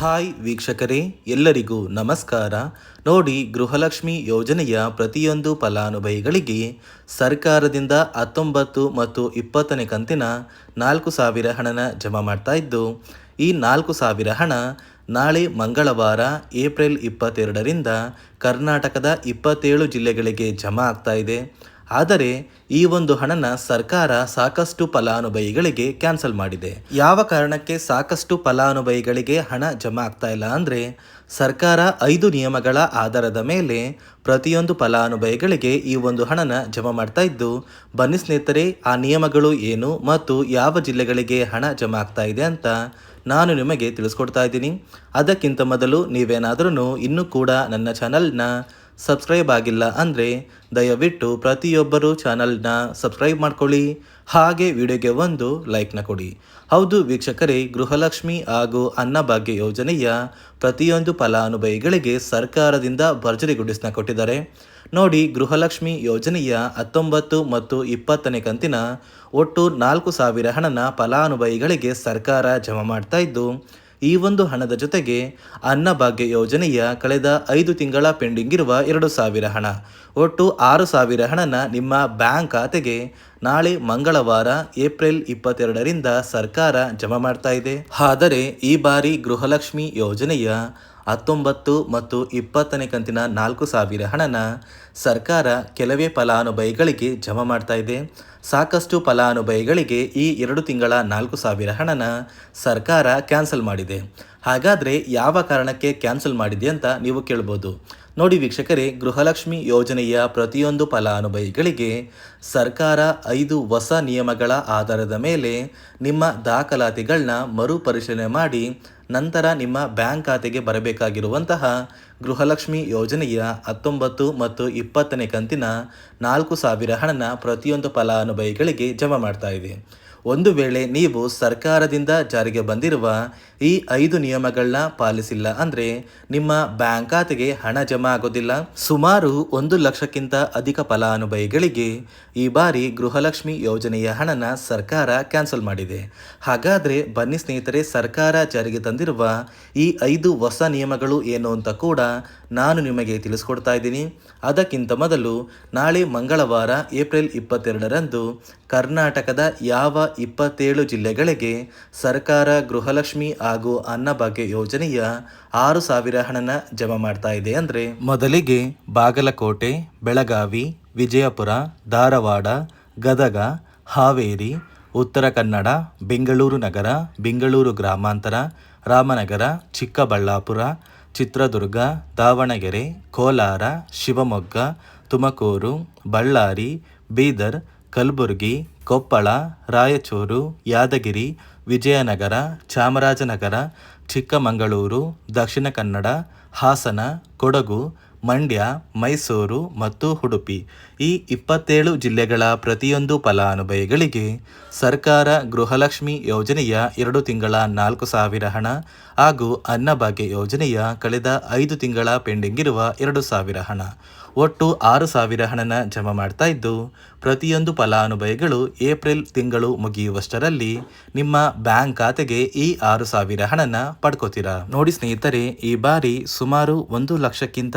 Hi ವೀಕ್ಷಕರೇ, ಎಲ್ಲರಿಗೂ ನಮಸ್ಕಾರ. ನೋಡಿ, ಗೃಹಲಕ್ಷ್ಮಿ ಯೋಜನೆಯ ಪ್ರತಿಯೊಂದು ಫಲಾನುಭವಿಗಳಿಗೆ ಸರ್ಕಾರದಿಂದ ಹತ್ತೊಂಬತ್ತು ಮತ್ತು ಇಪ್ಪತ್ತನೇ ಕಂತಿನ ನಾಲ್ಕು ಸಾವಿರ ಹಣನ ಜಮಾ ಮಾಡ್ತಾ ಇದ್ದು, ಈ ನಾಲ್ಕು ಸಾವಿರ ಹಣ ನಾಳೆ ಮಂಗಳವಾರ, ಏಪ್ರಿಲ್ ಇಪ್ಪತ್ತೆರಡರಿಂದ ಕರ್ನಾಟಕದ ಇಪ್ಪತ್ತೇಳು ಜಿಲ್ಲೆಗಳಿಗೆ ಜಮಾ ಆಗ್ತಾ ಇದೆ. ಆದರೆ ಈ ಒಂದು ಹಣನ ಸರ್ಕಾರ ಸಾಕಷ್ಟು ಫಲಾನುಭವಿಗಳಿಗೆ ಕ್ಯಾನ್ಸಲ್ ಮಾಡಿದೆ. ಯಾವ ಕಾರಣಕ್ಕೆ ಸಾಕಷ್ಟು ಫಲಾನುಭವಿಗಳಿಗೆ ಹಣ ಜಮಾ ಆಗ್ತಾ ಇಲ್ಲ ಅಂದರೆ ಸರ್ಕಾರ ಐದು ನಿಯಮಗಳ ಆಧಾರದ ಮೇಲೆ ಪ್ರತಿಯೊಂದು ಫಲಾನುಭವಿಗಳಿಗೆ ಈ ಒಂದು ಹಣನ ಜಮಾ ಮಾಡ್ತಾ ಇದ್ದು, ಬನ್ನಿ ಸ್ನೇಹಿತರೆ, ಆ ನಿಯಮಗಳು ಏನು ಮತ್ತು ಯಾವ ಜಿಲ್ಲೆಗಳಿಗೆ ಹಣ ಜಮಾ ಆಗ್ತಾ ಇದೆ ಅಂತ ನಾನು ನಿಮಗೆ ತಿಳಿಸ್ಕೊಡ್ತಾ ಇದ್ದೀನಿ. ಅದಕ್ಕಿಂತ ಮೊದಲು ನೀವೇನಾದ್ರೂ ಇನ್ನೂ ಕೂಡ ನನ್ನ ಚಾನಲ್ನ ಸಬ್ಸ್ಕ್ರೈಬ್ ಆಗಿಲ್ಲ ಅಂದರೆ ದಯವಿಟ್ಟು ಪ್ರತಿಯೊಬ್ಬರು ಚಾನಲ್ನ ಸಬ್ಸ್ಕ್ರೈಬ್ ಮಾಡ್ಕೊಳ್ಳಿ. ಹಾಗೆ ವಿಡಿಯೋಗೆ ಒಂದು ಲೈಕ್ನ ಕೊಡಿ. ಹೌದು ವೀಕ್ಷಕರೇ, ಗೃಹಲಕ್ಷ್ಮಿ ಹಾಗೂ ಅನ್ನಭಾಗ್ಯ ಯೋಜನೆಯ ಪ್ರತಿಯೊಂದು ಫಲಾನುಭವಿಗಳಿಗೆ ಸರ್ಕಾರದಿಂದ ಭರ್ಜರಿ ಗುಡಿಸ್ನ ಕೊಟ್ಟಿದ್ದಾರೆ. ನೋಡಿ, ಗೃಹಲಕ್ಷ್ಮಿ ಯೋಜನೆಯ ಹತ್ತೊಂಬತ್ತು ಮತ್ತು ಇಪ್ಪತ್ತನೇ ಕಂತಿನ ಒಟ್ಟು ನಾಲ್ಕು ಸಾವಿರ ಹಣನ ಫಲಾನುಭವಿಗಳಿಗೆ ಸರ್ಕಾರ ಜಮಾ ಮಾಡ್ತಾ ಇದ್ದು ಈ ಒಂದು ಹಣದ ಜೊತೆಗೆ ಅನ್ನಭಾಗ್ಯ ಯೋಜನೆಯ ಕಳೆದ ಐದು ತಿಂಗಳ ಪೆಂಡಿಂಗ್ ಇರುವ ಎರಡು ಸಾವಿರ ಹಣ. ಒಟ್ಟು ಆರು ಸಾವಿರ ಹಣನ ನಿಮ್ಮ ಬ್ಯಾಂಕ್ ಖಾತೆಗೆ ನಾಳೆ ಮಂಗಳವಾರ, ಏಪ್ರಿಲ್ ಇಪ್ಪತ್ತೆರಡರಿಂದ ಸರ್ಕಾರ ಜಮಾ ಮಾಡ್ತಾ ಇದೆ. ಆದರೆ ಈ ಬಾರಿ ಗೃಹಲಕ್ಷ್ಮಿ ಯೋಜನೆಯ ಹತ್ತೊಂಬತ್ತು ಮತ್ತು ಇಪ್ಪತ್ತನೇ ಕಂತಿನ ನಾಲ್ಕು ಸಾವಿರ ಹಣನ ಸರ್ಕಾರ ಕೆಲವೇ ಫಲಾನುಭವಿಗಳಿಗೆ ಜಮಾ ಮಾಡ್ತಾ ಇದೆ. ಸಾಕಷ್ಟು ಫಲಾನುಭವಿಗಳಿಗೆ ಈ ಎರಡು ತಿಂಗಳ ನಾಲ್ಕು ಸಾವಿರ ಹಣನ ಸರ್ಕಾರ ಕ್ಯಾನ್ಸಲ್ ಮಾಡಿದೆ. ಹಾಗಾದರೆ ಯಾವ ಕಾರಣಕ್ಕೆ ಕ್ಯಾನ್ಸಲ್ ಮಾಡಿದೆ ಅಂತ ನೀವು ಕೇಳ್ಬೋದು. ನೋಡಿ ವೀಕ್ಷಕರೇ, ಗೃಹಲಕ್ಷ್ಮಿ ಯೋಜನೆಯ ಪ್ರತಿಯೊಂದು ಫಲಾನುಭವಿಗಳಿಗೆ ಸರ್ಕಾರ ಐದು ಹೊಸ ನಿಯಮಗಳ ಆಧಾರದ ಮೇಲೆ ನಿಮ್ಮ ದಾಖಲಾತಿಗಳನ್ನ ಮರುಪರಿಶೀಲನೆ ಮಾಡಿ, ನಂತರ ನಿಮ್ಮ ಬ್ಯಾಂಕ್ ಖಾತೆಗೆ ಬರಬೇಕಾಗಿರುವಂತಹ ಗೃಹಲಕ್ಷ್ಮಿ ಯೋಜನೆಯ ಹತ್ತೊಂಬತ್ತು ಮತ್ತು ಇಪ್ಪತ್ತನೇ ಕಂತಿನ ನಾಲ್ಕು ಸಾವಿರ ಹಣನ ಪ್ರತಿಯೊಂದು ಫಲಾನುಭವಿಗಳಿಗೆ ಜಮಾ ಮಾಡ್ತಾ ಇದೆ. ಒಂದು ವೇಳೆ ನೀವು ಸರ್ಕಾರದಿಂದ ಜಾರಿಗೆ ಬಂದಿರುವ ಈ ಐದು ನಿಯಮಗಳನ್ನ ಪಾಲಿಸಿಲ್ಲ ಅಂದರೆ ನಿಮ್ಮ ಬ್ಯಾಂಕ್ ಖಾತೆಗೆ ಹಣ ಜಮಾ ಆಗೋದಿಲ್ಲ. ಸುಮಾರು ಒಂದು ಲಕ್ಷಕ್ಕಿಂತ ಅಧಿಕ ಫಲಾನುಭವಿಗಳಿಗೆ ಈ ಬಾರಿ ಗೃಹಲಕ್ಷ್ಮಿ ಯೋಜನೆಯ ಹಣನ ಸರ್ಕಾರ ಕ್ಯಾನ್ಸಲ್ ಮಾಡಿದೆ. ಹಾಗಾದರೆ ಬನ್ನಿ ಸ್ನೇಹಿತರೆ, ಸರ್ಕಾರ ಜಾರಿಗೆ ತಂದಿರುವ ಈ ಐದು ಹೊಸ ನಿಯಮಗಳು ಏನು ಅಂತ ಕೂಡ ನಾನು ನಿಮಗೆ ತಿಳಿಸ್ಕೊಡ್ತಾ ಇದ್ದೀನಿ. ಅದಕ್ಕಿಂತ ಮೊದಲು ನಾಳೆ ಮಂಗಳವಾರ ಏಪ್ರಿಲ್ ಇಪ್ಪತ್ತೆರಡರಂದು ಕರ್ನಾಟಕದ ಯಾವ ಇಪ್ಪತ್ತೇಳು ಜಿಲ್ಲೆಗಳಿಗೆ ಸರ್ಕಾರ ಗೃಹಲಕ್ಷ್ಮಿ ಹಾಗೂ ಅನ್ನಭಾಗ್ಯ ಯೋಜನೆಯ ಆರು ಸಾವಿರ ಹಣನ ಜಮಾ ಮಾಡ್ತಾ ಇದೆ ಅಂದರೆ ಮೊದಲಿಗೆ ಬಾಗಲಕೋಟೆ, ಬೆಳಗಾವಿ, ವಿಜಯಪುರ, ಧಾರವಾಡ, ಗದಗ, ಹಾವೇರಿ, ಉತ್ತರ ಕನ್ನಡ, ಬೆಂಗಳೂರು ನಗರ, ಬೆಂಗಳೂರು ಗ್ರಾಮಾಂತರ, ರಾಮನಗರ, ಚಿಕ್ಕಬಳ್ಳಾಪುರ, ಚಿತ್ರದುರ್ಗ, ದಾವಣಗೆರೆ, ಕೋಲಾರ, ಶಿವಮೊಗ್ಗ, ತುಮಕೂರು, ಬಳ್ಳಾರಿ, ಬೀದರ್ ಕಲಬುರಗಿ ಕೊಪ್ಪಳ ರಾಯಚೂರು ಯಾದಗಿರಿ ವಿಜಯನಗರ ಚಾಮರಾಜನಗರ ಚಿಕ್ಕಮಗಳೂರು ದಕ್ಷಿಣ ಕನ್ನಡ ಹಾಸನ ಕೊಡಗು ಮಂಡ್ಯ, ಮೈಸೂರು ಮತ್ತು ಉಡುಪಿ ಈ ಇಪ್ಪತ್ತೇಳು ಜಿಲ್ಲೆಗಳ ಪ್ರತಿಯೊಂದು ಫಲಾನುಭವಿಗಳಿಗೆ ಸರ್ಕಾರ ಗೃಹಲಕ್ಷ್ಮಿ ಯೋಜನೆಯ ಎರಡು ತಿಂಗಳ ನಾಲ್ಕು ಸಾವಿರ ಹಣ ಹಾಗೂ ಅನ್ನಭಾಗ್ಯ ಯೋಜನೆಯ ಕಳೆದ ಐದು ತಿಂಗಳ ಪೆಂಡಿಂಗ್ ಇರುವ ಎರಡು ಸಾವಿರ ಹಣ. ಒಟ್ಟು ಆರು ಸಾವಿರ ಹಣನ ಜಮಾ ಮಾಡ್ತಾ ಇದ್ದು, ಪ್ರತಿಯೊಂದು ಫಲಾನುಭವಿಗಳು ಏಪ್ರಿಲ್ ತಿಂಗಳು ಮುಗಿಯುವಷ್ಟರಲ್ಲಿ ನಿಮ್ಮ ಬ್ಯಾಂಕ್ ಖಾತೆಗೆ ಈ ಆರು ಸಾವಿರ ಹಣನ ಪಡ್ಕೋತೀರಾ? ನೋಡಿ ಸ್ನೇಹಿತರೆ, ಈ ಬಾರಿ ಸುಮಾರು ಒಂದು ಲಕ್ಷಕ್ಕಿಂತ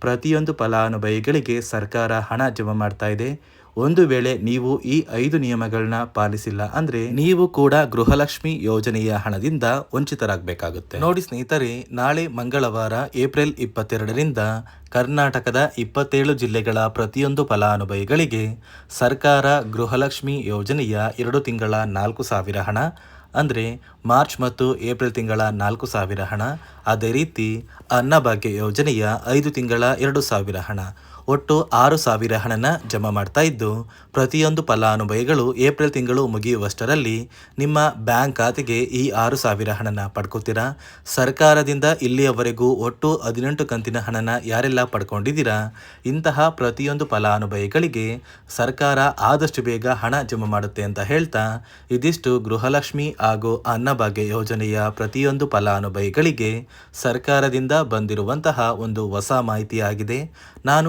ಪ್ರತಿಯೊಂದು ಫಲಾನುಭವಿಗಳಿಗೆ ಸರ್ಕಾರ ಹಣ ಜಮಾ ಮಾಡ್ತಾ ಇದೆ. ಒಂದು ವೇಳೆ ನೀವು ಈ ಐದು ನಿಯಮಗಳನ್ನ ಪಾಲಿಸಿಲ್ಲ ಅಂದ್ರೆ ನೀವು ಕೂಡ ಗೃಹಲಕ್ಷ್ಮಿ ಯೋಜನೆಯ ಹಣದಿಂದ ವಂಚಿತರಾಗಬೇಕಾಗುತ್ತೆ. ನೋಡಿ ಸ್ನೇಹಿತರೆ, ನಾಳೆ ಮಂಗಳವಾರ, ಏಪ್ರಿಲ್ ಇಪ್ಪತ್ತೆರಡರಿಂದ ಕರ್ನಾಟಕದ ಇಪ್ಪತ್ತೇಳು ಜಿಲ್ಲೆಗಳ ಪ್ರತಿಯೊಂದು ಫಲಾನುಭವಿಗಳಿಗೆ ಸರ್ಕಾರ ಗೃಹಲಕ್ಷ್ಮಿ ಯೋಜನೆಯ ಎರಡು ತಿಂಗಳ ನಾಲ್ಕು ಸಾವಿರ ಹಣ ಅಂದರೆ ಮಾರ್ಚ್ ಮತ್ತು ಏಪ್ರಿಲ್ ತಿಂಗಳ ನಾಲ್ಕು ಸಾವಿರ ಹಣ. ಅದೇ ರೀತಿ ಅನ್ನಭಾಗ್ಯ ಯೋಜನೆಯ ಐದು ತಿಂಗಳ ಎರಡು ಸಾವಿರ ಹಣ. ಒಟ್ಟು ಆರು ಸಾವಿರ ಹಣನ ಜಮಾ ಮಾಡ್ತಾ ಇದ್ದು, ಪ್ರತಿಯೊಂದು ಫಲಾನುಭವಿಗಳು ಏಪ್ರಿಲ್ ತಿಂಗಳು ಮುಗಿಯುವಷ್ಟರಲ್ಲಿ ನಿಮ್ಮ ಬ್ಯಾಂಕ್ ಖಾತೆಗೆ ಈ ಆರು ಸಾವಿರ ಹಣನ ಪಡ್ಕೋತೀರಾ? ಸರ್ಕಾರದಿಂದ ಇಲ್ಲಿಯವರೆಗೂ ಒಟ್ಟು ಹದಿನೆಂಟು ಕಂತಿನ ಹಣನ ಯಾರೆಲ್ಲ ಪಡ್ಕೊಂಡಿದ್ದೀರಾ? ಇಂತಹ ಪ್ರತಿಯೊಂದು ಫಲಾನುಭವಿಗಳಿಗೆ ಸರ್ಕಾರ ಆದಷ್ಟು ಬೇಗ ಹಣ ಜಮಾ ಮಾಡುತ್ತೆ ಅಂತ ಹೇಳ್ತಾ, ಇದಿಷ್ಟು ಗೃಹಲಕ್ಷ್ಮಿ ಹಾಗೂ ಅನ್ನಭಾಗ್ಯ ಯೋಜನೆಯ ಪ್ರತಿಯೊಂದು ಫಲಾನುಭವಿಗಳಿಗೆ ಸರ್ಕಾರದಿಂದ ಬಂದಿರುವಂತಹ ಒಂದು ಹೊಸ ಮಾಹಿತಿಯಾಗಿದೆ. ನಾನು